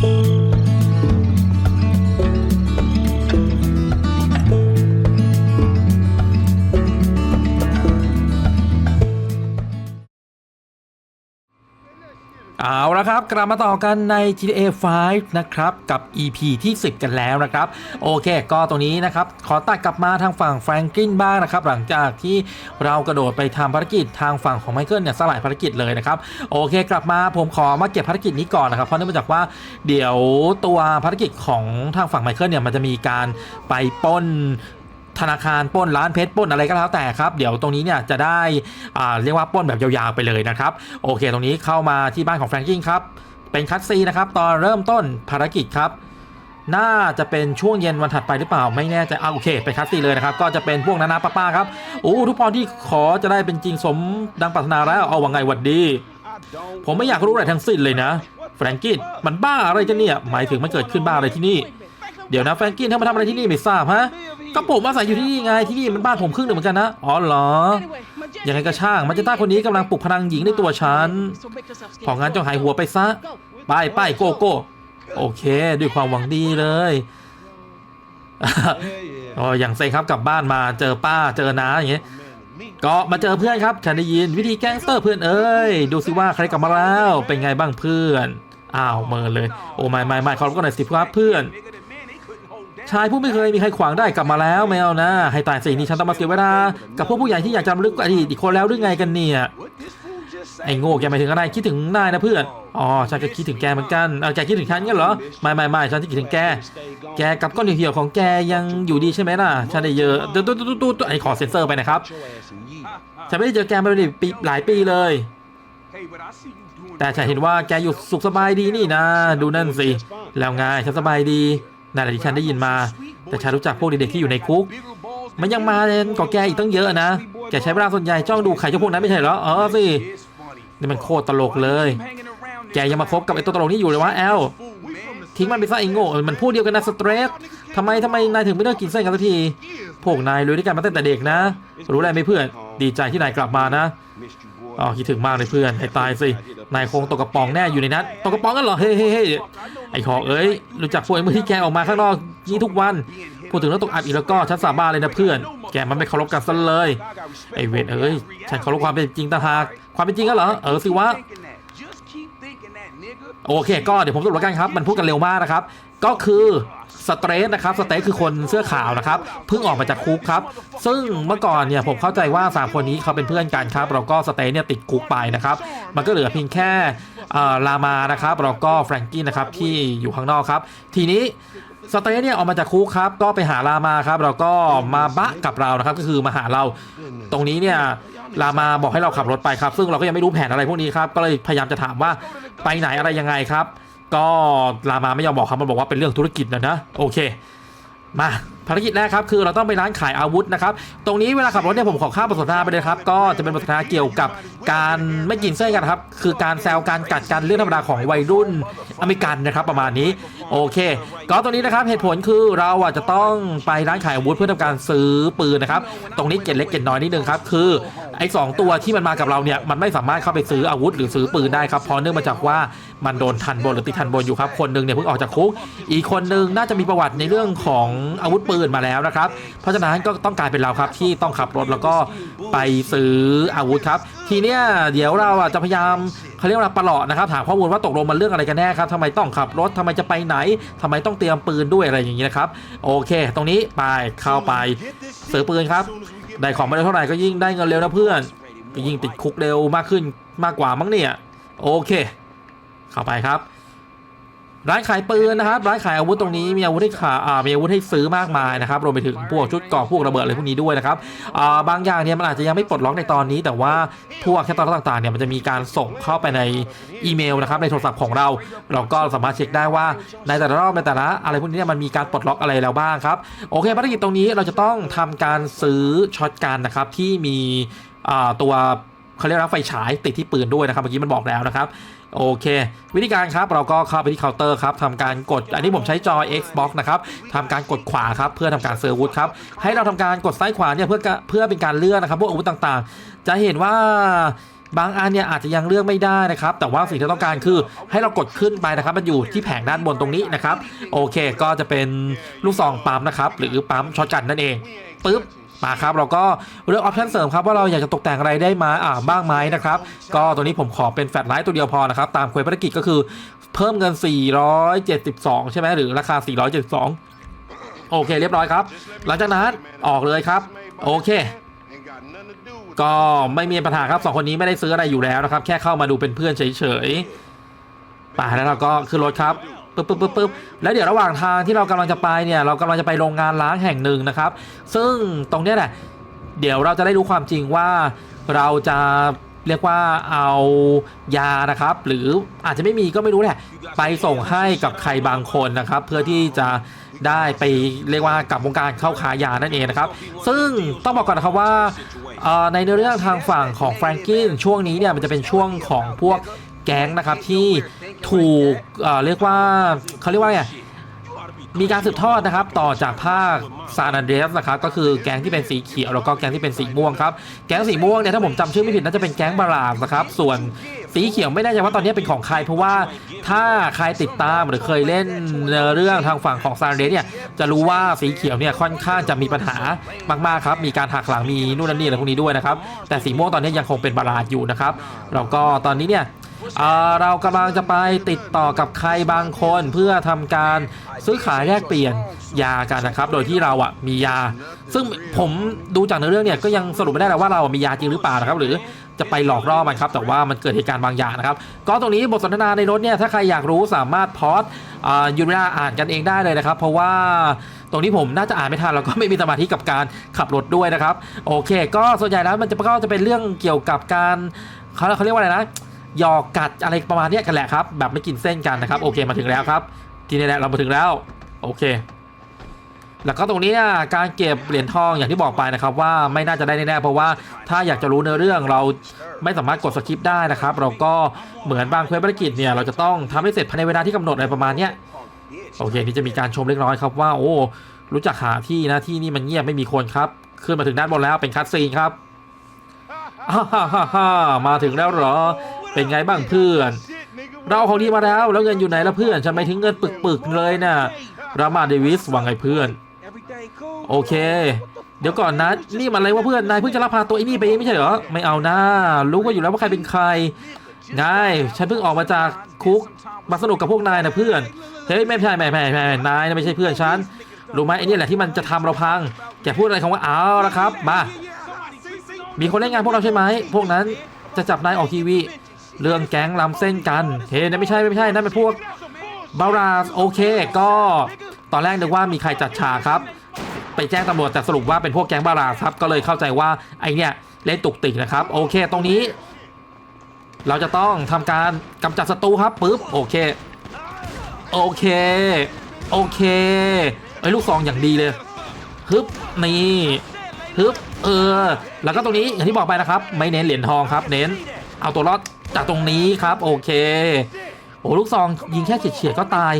Thank you. เอาละครับ กลับมาต่อกันใน GTA 5 นะครับ กับ EP ที่ 10 กันแล้วนะครับ โอเค ก็ตรงนี้นะครับ ขอตัดกลับมาทางฝั่งแฟรงกินบ้างนะครับ หลังจากที่เรากระโดดไปทำภารกิจทางฝั่งของไมเคิลเนี่ยสลายภารกิจเลยนะครับ โอเค กลับมาผมขอมาเก็บภารกิจนี้ก่อนนะครับ เพราะเนื่องจากว่าเดี๋ยวตัวภารกิจของทางฝั่งไมเคิลเนี่ยมันจะมีการไปป้น ธนาคารป้นร้านเพชรป้นอะไรก็แล้วแต่ครับ เดี๋ยวตรงนี้เนี่ยจะได้เรียกว่าป้นแบบยาวๆไปเลยนะครับ โอเค ตรงนี้เข้ามาที่บ้านของแฟรงกิ้งครับ เป็นคัตซีนะครับตอนเริ่มต้นภารกิจครับน่าจะเป็นช่วงเย็นวันถัดไปหรือเปล่าไม่แน่ใจเอาโอเคเป็นคัตซีเลยนะครับ ก็จะเป็นพวกนานาป้าป้าๆครับโอ้ทุกพรที่ขอจะได้เป็นจริงสมดังปรารถนาแล้วเอาว่าไงหวัดดี ผมไม่อยากรู้อะไรทั้งสิ้นเลยนะ แฟรงกินมันบ้าอะไรกันเนี่ย หมายถึงมันเกิดขึ้นบ้าอะไรที่นี่ เดี๋ยวนะแฟรงกินถ้ามาทำอะไรที่นี่ไม่ทราบฮะก็ผมอาศัยอยู่ที่นี่ไงที่นี่มันบ้านผมครึ่งหนึ่งเหมือนกันนะอ๋อเหรอยังไงก็ช่างมันจะต้าคนนี้กำลังปลุกพลังหญิงในตัวฉันพองั้นจงหายหัวไปซะไปไปโกโก้โอเค ด้วยความหวังดีเลยอ๋ออย่างเซ็งครับกลับบ้านมาเจอป้าเจอน้าอย่างเงี้ยก็มาเจอเพื่อนครับฉันได้ยินวิธีแก๊งสเตอร์เพื่อนเอ้ยดูสิว่าใครกลับมาแล้วเป็นไงบ้างเพื่อนอ้าวเมินเลย โอ้ไม่ไม่ไม่ขอรับก็หน่อยสิครับเพื่อน ชายผู้ไม่เคยมีใครขวางได้กลับมาแล้วไม่เอานะ ให้ตายสินี่ฉันต้องมาเสียเวลากับพวกผู้ใหญ่ที่อยากจำลึกอดีตอีกคนแล้วหรือไงกันเนี่ยไอ้โง่แกหมายถึงอะไรคิดถึงนายนะเพื่อนอ๋อฉันก็คิดถึงแกเหมือนกันเอาแกคิดถึงฉันงั้นเหรอไม่ไม่ไม่ฉันที่คิดถึงแก แกกับก้อนเหี่ยวของแกยังอยู่ดีใช่ไหมล่ะฉันได้เยอะตุ๊ตุ๊ตุ๊ตุ๊ไอ้ขอเซ็นเซอร์ไปนะครับฉันไม่ได้เจอแกมาเป็นปีหลายปีเลย แต่ฉันเห็นว่าแกอยู่สุขสบายดีนี่นะ ดูนั่นสิแล้วไงฉันสบายดี นั่นแหละที่ฉันได้ยินมา แต่ฉันรู้จักพวกเด็กๆที่อยู่ในคุก มันยังมาเนกว่าแกอีกตั้งเยอะนะ แกใช้เวลาส่วนใหญ่จ้องดูไข่เจ้าพวกนั้นไม่ใช่เหรอ เออสิ นี่มันโคตรตลกเลย แกยังมาคบกับไอ้ตัวตลกนี่อยู่เลยวะแอล ทิ้งมันไปซะไอ้โง่ มันพูดเดียวกันนะสเตรสทำไมทำไมนายถึงไม่เลิกกินเส้นกันสักที พวกนายลุยด้วยกันมาตั้งแต่เด็กนะ รู้อะไรไหมเพื่อน ดีใจที่นายกลับมานะอ๋อคิดถึงมากเลยเพื่อนให้ตายสิ นายคงตกกระป๋องแน่อยู่ในนั้น ตกกระป๋องกันเหรอ เฮ้เฮ้ยเฮ้ย ไอ้หอเอ้ยรู้จักพวกไอ้มือที่แกออกมาข้างนอกยี่ทุกวันพูดถึงแล้วตกอับอีกแล้วก็ฉันสาบานเลยนะเพื่อน แกมันไม่เคารพกันซะเลยไอ้เวทเอ้ยฉันเคารพความเป็นจริงต่างหากความเป็นจริงก็เหรอเออสิวะโอเค ก็เดี๋ยวผมสรุปแล้วกันครับ มันพูดกันเร็วมากนะครับ ก็คือ สเตรสนะครับสเตรสคือคนเสื้อขาวนะครับเพิ่งออกมาจากคุกครับ ซึ่งเมื่อก่อนเนี่ยผมเข้าใจว่า 3 คนนี้เขาเป็นเพื่อนกันครับเราก็สเตรสเนี่ยติดคุกไปนะครับ มันก็เหลือเพียงแค่ลามานะครับเราก็แฟรงกี้นะครับที่อยู่ข้างนอกครับ ทีนี้สเตย์เนี่ยออกมาจากคุกครับ ก็ไปหาลามาครับเราก็มาบะกับเรานะครับ ก็คือมาหาเรา ตรงนี้เนี่ยลามาบอกให้เราขับรถไปครับ ซึ่งเราก็ยังไม่รู้แผนอะไรพวกนี้ครับ ก็เลยพยายามจะถามว่าไปไหนอะไรยังไงครับ ก็ลามาไม่ยอมบอกครับมันบอกว่าเป็นเรื่องธุรกิจนะนะ โอเค มา ภารกิจแรกครับคือเราต้องไปร้านขายอาวุธนะครับตรงนี้เวลาขับรถเนี่ยผมขอข้ามบทสนทนาไปเลยครับก็จะเป็นบทสนทนาเกี่ยวกับการไม่กินเส้นกันครับคือการแซวการกัดกันเรื่องธรรมดาของวัยรุ่นอเมริกันนะครับประมาณนี้โอเคก็ตรงนี้นะครับเหตุผลคือเราอะจะต้องไปร้านขายอาวุธเพื่อทำการซื้อปืนนะครับตรงนี้เกร็ดเล็กเกร็ดน้อยนิดนึงครับคือไอ้สองตัวที่มันมากับเราเนี่ยมันไม่สามารถเข้าไปซื้ออาวุธหรือซื้อปืนได้ครับเพราะเนื่องมาจากว่ามันโดนทันบนหรือติดทันบนอยู่ครับคนหนึงเนี่ยเพิ่งออกจากคุกอีกคนนึงน่าจะมีประวัติในเรื่องของอาวุธปืนมาแล้วนะครับ เพราะฉะนั้นก็ต้องกลายเป็นเราครับที่ต้องขับรถแล้วก็ไปซื้ออาวุธครับ ทีเนี้ยเดี๋ยวเราอะจะพยายามเขาเรียกว่าประหลอดนะครับถามข้อมูลว่าตกลงมันเรื่องอะไรกันแน่ครับทำไมต้องขับรถทำไมจะไปไหนทำไมต้องเตรียมปืนด้วยอะไรอย่างนี้นะครับโอเค ตรงนี้ไปเข้าไปซื้อปืนครับได้ของมาได้เท่าไหร่ก็ยิ่งได้เงินเร็วนะเพื่อนก็ยิ่งติดคุกเร็วมากขึ้นมากกว่ามั้งเนี่ยโอเค เข้าไปครับ ร้านขายปืนนะครับร้านขายอาวุธตรงนี้มีอาวุธให้ขาอ่ามีอาวุธให้ซื้อมากมายนะครับรวมไปถึงพวกชุดเกราะพวกระเบิดอะไรพวกนี้ด้วยนะครับอ่าบางอย่างเนี่ยมันอาจจะยังไม่ปลดล็อกในตอนนี้ แต่ว่าพวกแคตตาล็อกต่างๆเนี่ยมันจะมีการส่งเข้าไปในอีเมลนะครับในโทรศัพท์ของเรา เราก็สามารถเช็คได้ว่าในแต่ละรอบในแต่ละอะไรพวกนี้มันมีการปลดล็อกอะไรแล้วบ้างครับโอเคภารกิจตรงนี้เราจะต้องทำการซื้อช็อตกันนะครับที่มีอ่าตัวเขาเรียกว่าไฟฉายติดที่ปืนด้วยนะครับเมื่อกี้มันบอกแล้วนะครับ โอเค วิธีการครับเราก็เข้าไปที่เคาน์เตอร์ครับทำการกด อันนี้ผมใช้จอ Xbox นะครับทำการกดขวาครับเพื่อทำการเซอร์วุธครับให้เราทำการกดซ้ายขวาเนี่ยเพื่อเพื่อเป็นการเลื่อนนะครับพวกอาวุธต่างๆ จะเห็นว่าบางอันเนี่ยอาจจะยังเลือกไม่ได้นะครับ แต่ว่าสิ่งที่ต้องการคือให้เรากดขึ้นไปนะครับ มันอยู่ที่แผงด้านบนตรงนี้นะครับ โอเค ก็จะเป็นลูกซองปั๊มนะครับ หรือปั๊มช็อตกันนั่นเองปึ๊บ มาครับเราก็เลือกออปชันเสริมครับว่าเราอยากจะตกแต่งอะไรได้มาอ่าบ้างไหมนะครับก็ตัวนี้ผมขอเป็นแฟลชไลท์ตัวเดียวพอนะครับตามเควสภารกิจก็คือเพิ่มเงิน 472 ใช่ไหมหรือราคา 472 โอเค เรียบร้อยครับ หลังจากนั้นออกเลยครับ โอเค ก็ไม่มีปัญหาครับสองคนนี้ไม่ได้ซื้ออะไรอยู่แล้วนะครับ แค่เข้ามาดูเป็นเพื่อนเฉยๆไป่าแล้วเราก็ขึ้นรถครับ ปึ๊บปึ๊บปึ๊บปึ๊บแล้วเดี๋ยวระหว่างทางที่เรากำลังจะไปเนี่ยเรากำลังจะไปโรงงานล้างแห่งหนึ่งนะครับ ซึ่งตรงเนี้ยแหละเดี๋ยวเราจะได้รู้ความจริงว่าเราจะเรียกว่าเอายานะครับ หรืออาจจะไม่มีก็ไม่รู้แหละ ไปส่งให้กับใครบางคนนะครับ เพื่อที่จะได้ไปเรียกว่ากับวงการเข้าขายยานั่นเองนะครับ ซึ่งต้องบอกก่อนนะครับว่าในเนื้อเรื่องทางฝั่งของแฟรงกินช่วงนี้เนี่ยมันจะเป็นช่วงของพวก แก๊งนะครับที่ถูกเรียกว่าเขาเรียกว่าไงมีการสืบทอดนะครับต่อจากภาคซานเดรสนะครับก็คือแก๊งที่เป็นสีเขียวแล้วก็แก๊งที่เป็นสีม่วงครับแก๊งสีม่วงเนี่ยถ้าผมจำชื่อไม่ผิดน่าจะเป็นแก๊งบาราดนะครับส่วนสีเขียวไม่แน่ใจว่าตอนนี้เป็นของใครเพราะว่าถ้าใครติดตามหรือเคยเล่นเรื่องทางฝั่งของซานเดรสเนี่ยจะรู้ว่าสีเขียวเนี่ยค่อนข้างจะมีปัญหามากๆครับมีการหักหลังมีนู่นนั่นนี่อะไรพวกนี้ด้วยนะครับแต่สีม่วงตอนนี้ยังคงเป็นบาราดอยู่นะครับแล้วก็ตอนนี้เนี่ย เรากำลังจะไปติดต่อกับใครบางคนเพื่อทำการซื้อขายแลกเปลี่ยนยากันนะครับ โดยที่เราอะมียา ซึ่งผมดูจากในเรื่องเนี่ยก็ยังสรุปไม่ได้แล้วว่าเรามียาจริงหรือเปล่านะครับ หรือจะไปหลอกล่อมันครับแต่ว่ามันเกิดเหตุการณ์บางอย่างนะครับ ก็ตรงนี้บทสนทนาในรถเนี่ยถ้าใครอยากรู้สามารถพอดยูเวลาอ่านกันเองได้เลยนะครับ เพราะว่าตรงนี้ผมน่าจะอ่านไม่ทันแล้วก็ไม่มีสมาธิกับการขับรถด้วยนะครับ โอเค ก็ส่วนใหญ่แล้วมันจะก็จะเป็นเรื่องเกี่ยวกับการเขาเขาเรียกว่าอะไรนะ หยอกกัดอะไรประมาณนี้กันแหละครับ แบบไม่กินเส้นกันนะครับโอเคมาถึงแล้วครับ ทีนี้แหละเรามาถึงแล้ว โอเค แล้วก็ตรงนี้การเก็บเหรียญทองอย่างที่บอกไปนะครับ ว่าไม่น่าจะได้แน่ๆเพราะว่าถ้าอยากจะรู้เนื้อเรื่องเราไม่สามารถกดสคริปได้นะครับ เราก็เหมือนบางเควสภารกิจเนี่ยเราจะต้องทำให้เสร็จภายในเวลาที่กำหนดอะไรประมาณเนี้ยโอเคนี่จะมีการชมเล็กน้อยครับว่าโอ้รู้จักหาที่นะที่นี่มันเงียบไม่มีคนครับขึ้นมาถึงด้านบนแล้วเป็นคัตซีนครับฮ่าฮ่าฮ่าฮ่ามาถึงแล้วเหรอ เป็นไงบ้างเพื่อน เราของดีมาแล้วแล้วเงินอยู่ไหนละเพื่อนฉันไม่ทิ้งเงินปึกๆเลยนะรามาเดวิสว่าไงเพื่อน โอเค เดี๋ยวก่อนนะนี่มันอะไรวะเพื่อนนายเพิ่งจะรับพาตัวไอ้นี่ไปเองไม่ใช่เหรอไม่เอานะรู้ก็อยู่แล้วว่าใครเป็นใครนายฉันเพิ่งออกมาจากคุกมาสนุกกับพวกนายนะเพื่อนเฮ้ยไม่ใช่ไม่ไม่ไม่นายไม่ใช่เพื่อนฉันรู้ไหมไอ้นี่แหละที่มันจะทำเราพัง แกพูดอะไรคำว่าเอาละครับ มา มีคนเล่นงานพวกเราใช่ไหมพวกนั้นจะจับนายออกทีวี เรื่องแก๊งลำเส้นกันเฮ้ยนั่นไม่ใช่ไม่ใช่นั่นเป็นพวกบาราสโอเค ก็ตอนแรกนึกว่ามีใครจัดฉากครับ ไปแจ้งตำรวจแต่สรุปว่าเป็นพวกแก๊งบาราสครับก็เลยเข้าใจว่าไอเนี่ยเล่นตุกติกนะครับ โอเค ตรงนี้ เราจะต้องทำการกำจัดศัตรูครับปึ๊บโอเคโอเค โอเคไอ้ลูกซองอย่างดีเลยฮึบนี่ฮึบเออ แล้วก็ตรงนี้อย่างที่บอกไปนะครับ ไม่เน้นเหรียญทองครับ เน้น เอาตัวรอด จากตรงนี้ครับ โอเคโอ้ลูกซองยิงแค่เฉียดๆก็ตาย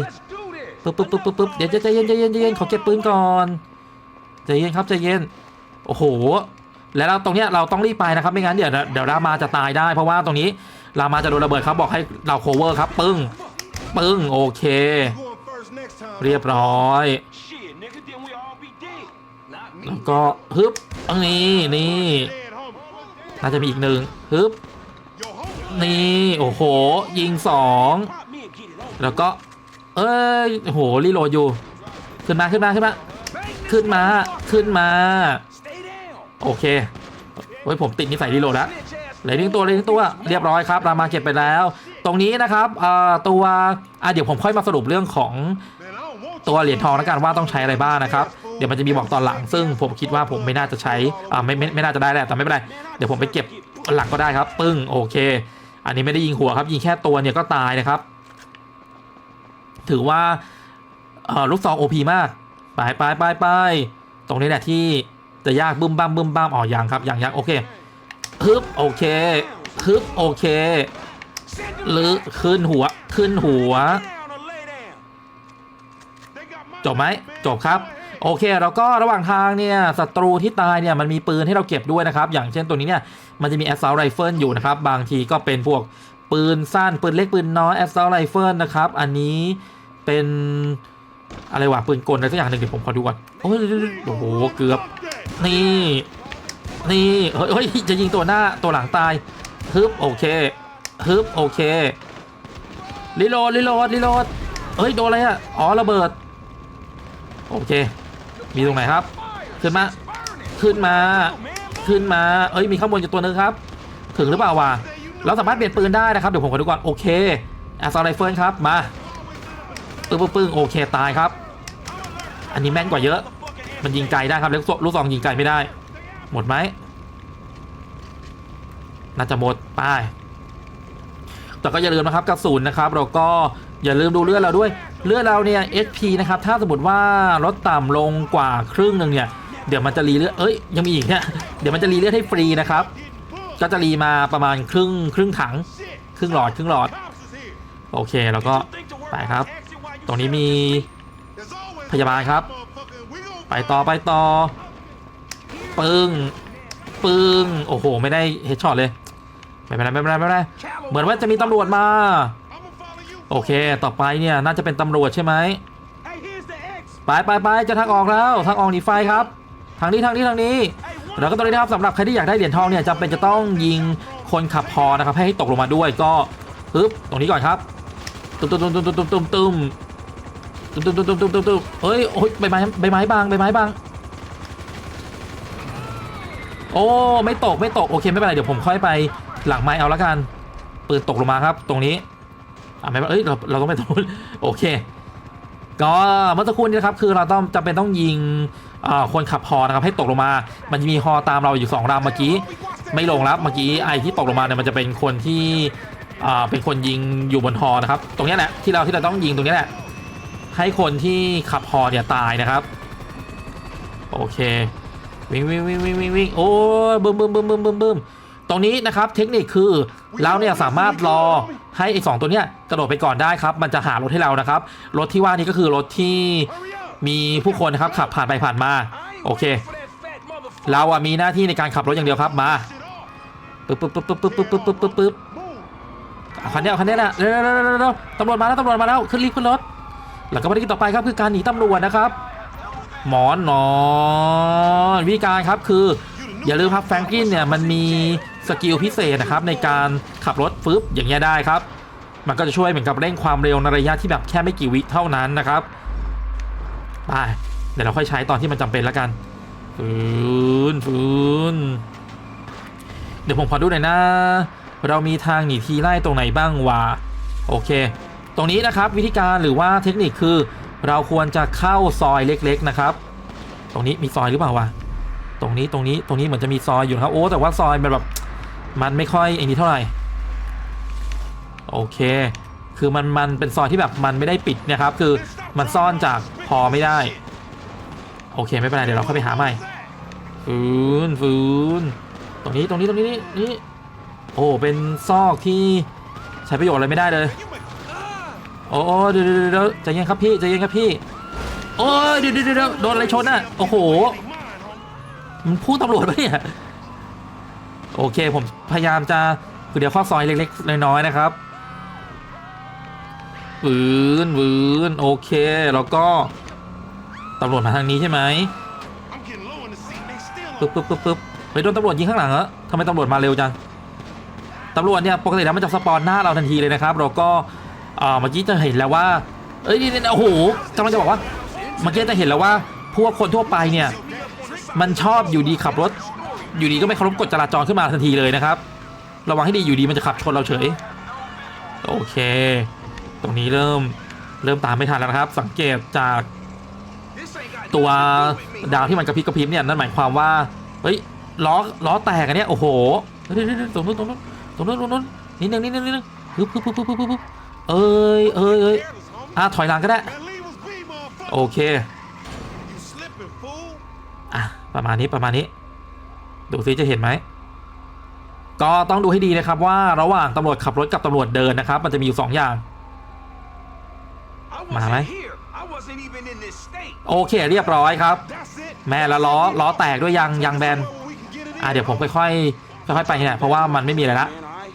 ปึ๊บปึ๊บปึ๊บปึ๊บเดี๋ยวใจเย็นใจเย็นใจเย็นขอเก็บปืนก่อนใจเย็นครับใจเย็นโอ้โห แล้วตรงเนี้ยเราต้องรีบไปนะครับไม่งั้นเดี๋ยวเดี๋ยวรามาจะตายได้ เพราะว่าตรงนี้รามาจะโดนระเบิดครับบอกให้เราโคเวอร์ครับปึ้งปึ้งโอเค เรียบร้อยแล้วก็ฮึบอันนี้นี่น่าจะมีอีกหนึ่งฮึบ นี่ โอ้โห ยิงสองแล้วก็ เอ้ยโอ้โหรีโหลดอยู่ ขึ้นมาขึ้นมาขึ้นมา ขึ้นมาขึ้นมา โอเคเฮ้ยผมติดนิสัยรีโหลดแล้วเลยทิ้งตัวเลยทิ้งตัวเรียบร้อยครับรามาเก็บไปแล้ว ตรงนี้นะครับเอ่อตัวเดี๋ยวผมค่อยมาสรุปเรื่องของตัวเหรียญทองแล้วกันว่าต้องใช้อะไรบ้างนะครับ เดี๋ยวมันจะมีบอกตอนหลัง ซึ่งผมคิดว่าผมไม่น่าจะใช้อ่าไม่ไม่ไม่น่าจะได้แหละแต่ไม่เป็นไร เดี๋ยวผมไปเก็บหลังก็ได้ครับ ปึ้งโอเค อันนี้ไม่ได้ยิงหัวครับ ยิงแค่ตัวเนี่ยก็ตายนะครับ ถือว่าลูกซองโอพีมาก ไปไปไปไปตรงนี้แหละที่จะยากบึ้มบ้ามบึ้มบ้ามอ๋อยังครับยังยังโอเคฮึบโอเคฮึบโอเคหรือขึ้นหัวขึ้นหัว จบไหมจบครับ โอเคแล้วก็ระหว่างทางเนี่ยศัตรูที่ตายเนี่ยมันมีปืนให้เราเก็บด้วยนะครับ อย่างเช่นตัวนี้เนี่ยมันจะมี assault rifle อยู่นะครับ บางทีก็เป็นพวกปืนสั้นปืนเล็กปืนน้อย assault rifle นะครับ อันนี้เป็นอะไรวะปืนกลอะไรสักอย่างหนึ่งเดี๋ยวผมขอดูก่อนโอ้ยโอ้โหเกือบนี่ นี่เฮ้ยเฮ้ยจะยิงตัวหน้าตัวหลังตายฮึบโอเคฮึบโอเครีโหลดรีโหลดรีโหลดเฮ้ยโดนอะไรอะอ๋อระเบิด โอเค มีตรงไหนครับ ขึ้นมา ขึ้นมา ขึ้นมา เอ้ย มีข้างบนอยู่ตัวนึงครับ ถึงหรือเปล่าวะเราสามารถเปลี่ยนปืนได้นะครับ เดี๋ยวผมขอดูก่อน โอเคแอสซอลไรเฟิลครับ มา ปึ้งปึ้งโอเค ตายครับ อันนี้แม่นกว่าเยอะ มันยิงไกลได้ครับลูกลูกซองยิงไกลไม่ได้ หมดไหม น่าจะหมด ไป้ายแต่ก็อย่าลืมนะครับกระสุนนะครับ เราก็อย่าลืมดูเลือดเราด้วย เลือดเราเนี่ย HP นะครับ ถ้าสมมติว่าลดต่ำลงกว่าครึ่งหนึ่งเนี่ย เดี๋ยวมันจะรีเลือด เอ้ย ยังมีอีกเนี่ย เดี๋ยวมันจะรีเลือดให้ฟรีนะครับ ก็จะรีมาประมาณครึ่งครึ่งถัง ครึ่งหลอดครึ่งหลอด โอเค แล้วก็ไปครับ ตรงนี้มีพยาบาลครับ ไปต่อไปต่อ ปึ้ง ปึ้ง โอ้โห ไม่ได้เฮดช็อตเลย ไม่เป็นไรไม่เป็นไรไม่เป็นไร เหมือนว่าจะมีตำรวจมา โอเค ต่อไปเนี่ยน่าจะเป็นตำรวจใช่ไหมไปไปไปจะทางออกแล้วทางออกหนีไฟครับ ทางนี้ทางนี้ทางนี้แล้วก็ตรงนี้นะครับสำหรับใครที่อยากได้เหรียญทองเนี่ยจำเป็นจะต้องยิงคนขับพอนะครับให้ตกลงมาด้วยก็ปึ๊บตรงนี้ก่อนครับตุ้มตุ้มตุ้มตุ้มตุ้มตุ้มตุ้มตุ้มตุ้มตุ้มตุ้มตุ้มตุ้มเฮ้ยโอ้ยใบไม้ใบไม้บางใบไม้บางโอ้ไม่ตกไม่ตกโอเคไม่เป็นไรเดี๋ยวผมค่อยไปหลังไม้เอาละกันปืนตกลงมาครับ ตรงนี้ อะไม่เป็นเอ้ยเราเราต้องไปตรงโอเค ก็เมื่อสักครู่นี้นะครับคือเราต้องจำเป็นต้องยิงอ่อคนขับฮอนะครับให้ตกลงมา มันมีฮอตามเราอยู่สองลำเมื่อกี้ ไม่ลงแล้วเมื่อกี้ไอที่ตกลงมาเนี่ยมันจะเป็นคนที่อ่าเป็นคนยิงอยู่บนฮอนะครับ ตรงนี้แหละที่เราที่เราต้องยิงตรงนี้แหละให้คนที่ขับฮอเนี่ยตายนะครับ โอเควิ่งวิ่งวิ่งวิ่งวิ่งวิ่งโอ้บึ้มบึ้มบึ้มบึ้มบึ้มบึ้มตรงนี้นะครับเทคนิคคือ เราเนี่ยสามารถรอให้ไอ้สองตัวเนี้ยกระโดดไปก่อนได้ครับ มันจะหารถให้เรานะครับ รถที่ว่านี้ก็คือรถที่มีผู้คนนะครับขับผ่านไปผ่านมา โอเค เราอะมีหน้าที่ในการขับรถอย่างเดียวครับมาปึ๊บปึ๊บปึ๊บปึ๊บปึ๊บปึ๊บปึ๊บปึ๊บปึ๊บเอาคันนี้เอาคันนี้แหละเร็วเร็วเร็วเร็วตำรวจมาแล้วตำรวจมาแล้วขึ้นรีบขึ้นรถแล้วก็ภารกิจต่อไปครับคือการหนีตำรวจนะครับ หมอนนอนวิธีการครับคือ อย่าลืมครับแฟรงกินเนี่ยมันมี สกิลพิเศษนะครับในการขับรถฟึบอย่างเงี้ยได้ครับ มันก็จะช่วยเหมือนกับเร่งความเร็วในระยะที่แบบแค่ไม่กี่วิเท่านั้นนะครับไปเดี๋ยวเราค่อยใช้ตอนที่มันจำเป็นแล้วกันฟืนฟืนเดี๋ยวผมขอดูหน่อยนะ เรามีทางหนีทีไล่ตรงไหนบ้างวะโอเค ตรงนี้นะครับวิธีการหรือว่าเทคนิคคือ เราควรจะเข้าซอยเล็กๆนะครับ ตรงนี้มีซอยหรือเปล่าวะตรงนี้ตรงนี้ตรงนี้เหมือนจะมีซอยอยู่ครับโอ้แต่ว่าซอยมันแบบ มันไม่ค่อยไอ้นี้เท่าไหร่ โอเค คือมันมันเป็นซอยที่แบบมันไม่ได้ปิดเนะครับ คือมันซ่อนจากพอไม่ได้ โอเคไม่เป็นไรเดี๋ยวเราเข้าไปหาใหม่ฟืนฟืนตรงนี้ตรงนี้ตรงนี้นี่นี่โอ้เป็นซอกที่ใช้ประโยชน์อะไรไม่ได้เลย โอ้เดี๋ยวเดี๋ยวเดี๋ยวใจเย็นครับพี่ใจเย็นครับพี่โอ้ยเดี๋ยวเดี๋ยวเดี๋ยวโดนอะไรชนอะโอ้โหมันพูดตำรวจปะเนี่ย โอเคผมพยายามจะคือเดี๋ยวข้าซอยเล็กๆน้อยๆนะครับวืนวืนโอเค แล้วก็ตำรวจมาทางนี้ใช่ไหมปึ๊บปึ๊บปึ๊บปึ๊บเฮ้ยโดนตำรวจยิงข้างหลังเหรอทำไมตำรวจมาเร็วจังตำรวจเนี่ยปกติแล้วมันจะสปอนหน้าเราทันทีเลยนะครับ เราก็เอ่อเมื่อกี้จะเห็นแล้วว่า เอ้ยนี่โอ้โหกำลังจะบอกว่าเมื่อกี้จะเห็นแล้วว่าพวกคนทั่วไปเนี่ย มันชอบอยู่ดีขับรถ อยู่ดีก็ไม่เคารพกฎจราจรขึ้นมาทันทีเลยนะครับ ระวังให้ดีอยู่ดีมันจะขับชนเราเฉย โอเค ตรงนี้เริ่มเริ่มตามไม่ทันแล้วนะครับ สังเกตจากตัวดาวที่มันกระพริบกระพริบเนี่ยนั่นหมายความว่าเฮ้ยล้อล้อแตกอันเนี้ยโอ้โหเฮ้ยเดี๋ยวเดี๋ยวเดี๋ยวตรงนู้นตรงนู้นตรงนู้นตรงนู้นนิดนึงนิดนึงนิดนึงปึ๊บปึ๊บปึ๊บปึ๊บปึ๊บปึ๊บเอ้ยเอ้ยเอ้ยอะถอยหลังก็ได้ โอเคอะประมาณนี้ประมาณนี้ ดูซิจะเห็นไหมก็ต้องดูให้ดีนะครับว่าระหว่างตำรวจขับรถกับตำรวจเดินนะครับ มันจะมีอยู่สองอย่าง มาไหม I wasn't even in this state. โอเคเรียบร้อยครับ That's it. แม่ละล้อล้อแตกด้วยยางยางแบน We can get it in. อะเดี๋ยวผมค่อยๆค่อยๆไปเนี่ยเพราะว่ามันไม่มีอะไรละ Man, all right.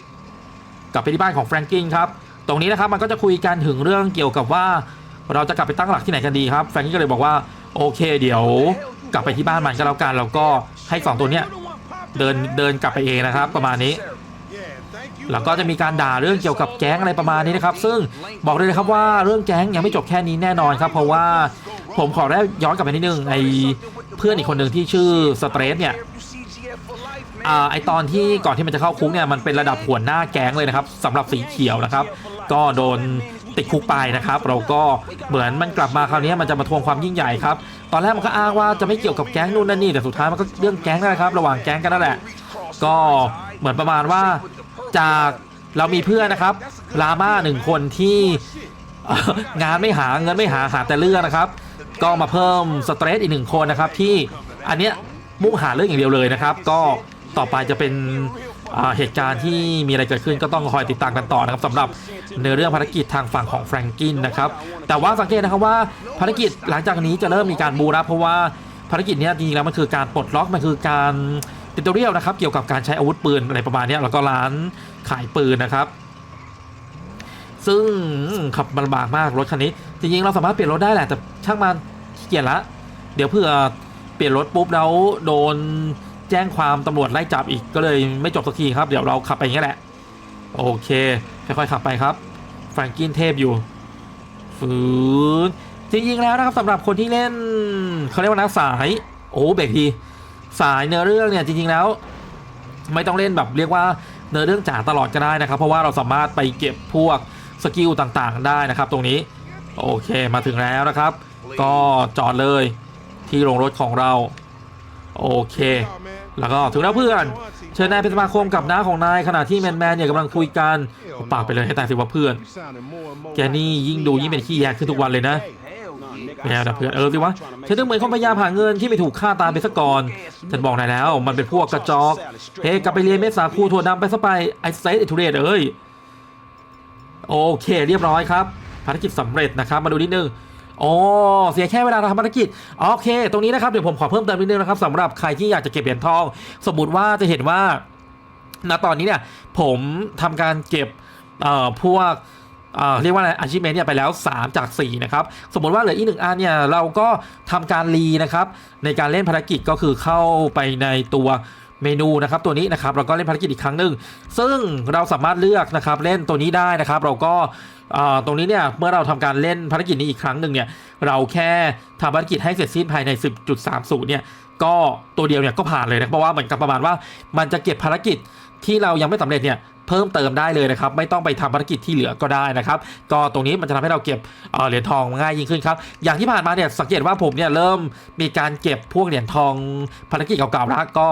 กลับไปที่บ้านของแฟรงกินครับตรงนี้นะครับมันก็จะคุยกันถึงเรื่องเกี่ยวกับว่า เราจะกลับไปตั้งหลักที่ไหนกันดีครับแฟรงกินก็เลยบอกว่าโอเค เดี๋ยว กลับไปที่บ้านมันก็แล้วกันแล้วก็ให้สองตัวเนี้ย เดินเดินกลับไปเองนะครับ ประมาณนี้ Yeah, thank you. แล้วก็จะมีการด่าเรื่องเกี่ยวกับแก๊งอะไรประมาณนี้นะครับ ซึ่งบอกเลยนะครับว่าเรื่องแก๊งยังไม่จบแค่นี้แน่นอนครับ เพราะว่าผมขอได้ย้อนกลับไปนิดนึงไอเพื่อนอีกคนหนึ่งที่ชื่อสเตรสเนี่ย CGF for life, man. อ่าไอตอนที่ก่อนที่มันจะเข้าคุกเนี่ยมันเป็นระดับหัวหน้าแก๊งเลยนะครับสำหรับสีเขียวนะครับ ก็โดน ติดคุกไปนะครับ เราก็เหมือนมันกลับมาคราวนี้มันจะมาทวงความยิ่งใหญ่ครับ ตอนแรกมันก็อ้างว่าจะไม่เกี่ยวกับแก๊งนู่นนั่นนี่แต่สุดท้ายมันก็เรื่องแก๊งนั่นแหละครับ ระหว่างแก๊งกันนั่นแหละ ก็เหมือนประมาณว่าจากเรามีเพื่อนนะครับลาม่าหนึ่งคนที่งานไม่หาเงินไม่หาหาแต่เรื่องนะครับ ก็มาเพิ่มสเตรสอีกหนึ่งคนนะครับที่อันเนี้ยมุ่งหาเรื่องอย่างเดียวเลยนะครับ ก็ต่อไปจะเป็น เหตุการณ์ที่มีอะไรเกิดขึ้นก็ต้องคอยติดตามกันต่อนะครับสำหรับในเรื่องภารกิจทางฝั่งของแฟรงกินนะครับแต่ว่าสังเกตนะครับว่าภารกิจหลังจากนี้จะเริ่มมีการบูนะเพราะว่าภารกิจนี้จริงๆแล้วมันคือการปลดล็อกมันคือการติวตอเรียลนะครับเกี่ยวกับการใช้อาวุธปืนอะไรประมาณนี้แล้วก็ร้านขายปืนนะครับ ซึ่งขับลำบากมากรถคันนี้ จริงๆเราสามารถเปลี่ยนรถได้แหละแต่ช่างมันขี้เกียจละ เดี๋ยวเพื่อเปลี่ยนรถปุ๊บแล้วโดน แจ้งความตำรวจไล่จับอีกก็เลยไม่จบสักทีครับ เดี๋ยวเราขับไปอย่างนี้แหละ โอเค ค่อยๆขับไปครับแฟรงกินเทพอยู่ฝืนจริงๆแล้วนะครับสำหรับคนที่เล่นเขาเรียกว่านักสายโอ้เบรกทีสายเนื้อเรื่องเนี่ยจริงๆแล้ว ไม่ต้องเล่นแบบเรียกว่าเนื้อเรื่องจ๋าตลอดก็ได้นะครับ เพราะว่าเราสามารถไปเก็บพวกสกิลต่างๆ ได้นะครับ ตรงนี้ โอเคมาถึงแล้วนะครับ ก็จอดเลยที่โรงรถของเรา โอเค แล้วก็ถึงแล้วเพื่อน เชิญนายเป็นสมาคมกับน้าของนายขณะที่แมนแมนเนี่ยกำลังคุยกันปากไปเลยให้ตายสิว่าเพื่อน แกนี่ยิ่งดูยิ่งเป็นขี้แยกขึ้นทุกวันเลยนะ Hell yeah, nigga. ไม่เอานะเพื่อนเออสิวะฉันต้องเหมือนคนพยายามหาเงินที่ไม่ถูกฆ่าตายไปซะก่อนฉันบอกนายแล้ว มันเป็นพวกกระจอกเฮ้กลับไปเรียนเมษาคูถั่วดำไปซะไปไอเซตไอทุเรศเอ้ยโอเค เรียบร้อยครับภารกิจสำเร็จนะครับ มาดูนิดนึง อ๋อเสียแค่เวลาทำภารกิจโอเค ตรงนี้นะครับเดี๋ยวผมขอเพิ่มเติมนิดนึงนะครับสำหรับใครที่อยากจะเก็บเหรียญทอง สมมติว่าจะเห็นว่าณตอนนี้เนี่ยผมทำการเก็บเอ่อพวกเรียกว่าอะไรอาชีพเนี่ยไปแล้ว 3 จาก 4 นะครับ สมมติว่าเหลืออีกหนึ่งอันเนี่ย เราก็ทำการรีนะครับ ในการเล่นภารกิจก็คือเข้าไปในตัว เมนูนะครับตัวนี้นะครับเราก็เล่นภารกิจอีกครั้งหนึ่งซึ่งเราสามารถเลือกนะครับเล่นตัวนี้ได้นะครับ เราก็ตรงนี้เนี่ยเมื่อเราทำการเล่นภารกิจนี้อีกครั้งหนึ่งเนี่ยเราแค่ทำภารกิจให้เสร็จสิ้นภายใน 10.30เนี่ยก็ตัวเดียวเนี่ยก็ผ่านเลยนะเพราะว่าเหมือนกับประมาณว่า มันจะเก็บภารกิจที่เรายังไม่สำเร็จเนี่ย พิ่มเติมได้เลยนะครับไม่ต้องไปทำภารกิจที่เหลือก็ได้นะครับก็ตรงนี้มันจะทำให้เราเก็บเหรียญทองง่ายยิ่งขึ้นครับอย่างที่ผ่านมาเนี่ยสังเกตว่าผมเนี่ยเริ่มมีการเก็บพวกเหรียญทองภารกิจเก่าๆแล้วก็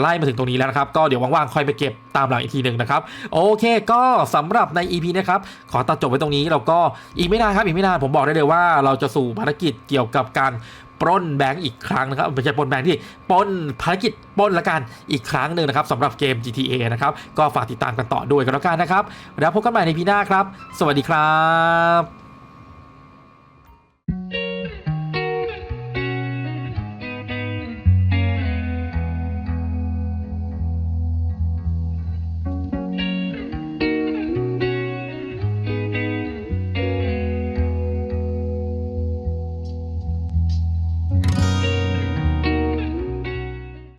ไล่มาถึงตรงนี้แล้วนะครับก็เดี๋ยวว่างๆค่อยไปเก็บตามหลังอีกทีหนึ่งนะครับโอเคก็สำหรับใน EP นะครับขอตัดจบไว้ตรงนี้แล้วก็อีกไม่นานครับอีกไม่นานผมบอกได้เลยว่าเราจะสู่ภารกิจเกี่ยวกับการ ปล้นแบงก์อีกครั้งนะครับไม่ใช่ปล้นแบงก์ที่ปล้นภารกิจปล้นละกันอีกครั้งหนึ่งนะครับสำหรับเกม GTA นะครับก็ฝากติดตามกันต่อด้วยกันแล้วกันนะครับแล้วพบกันใหม่ในพีหน้าครับ สวัสดีครับ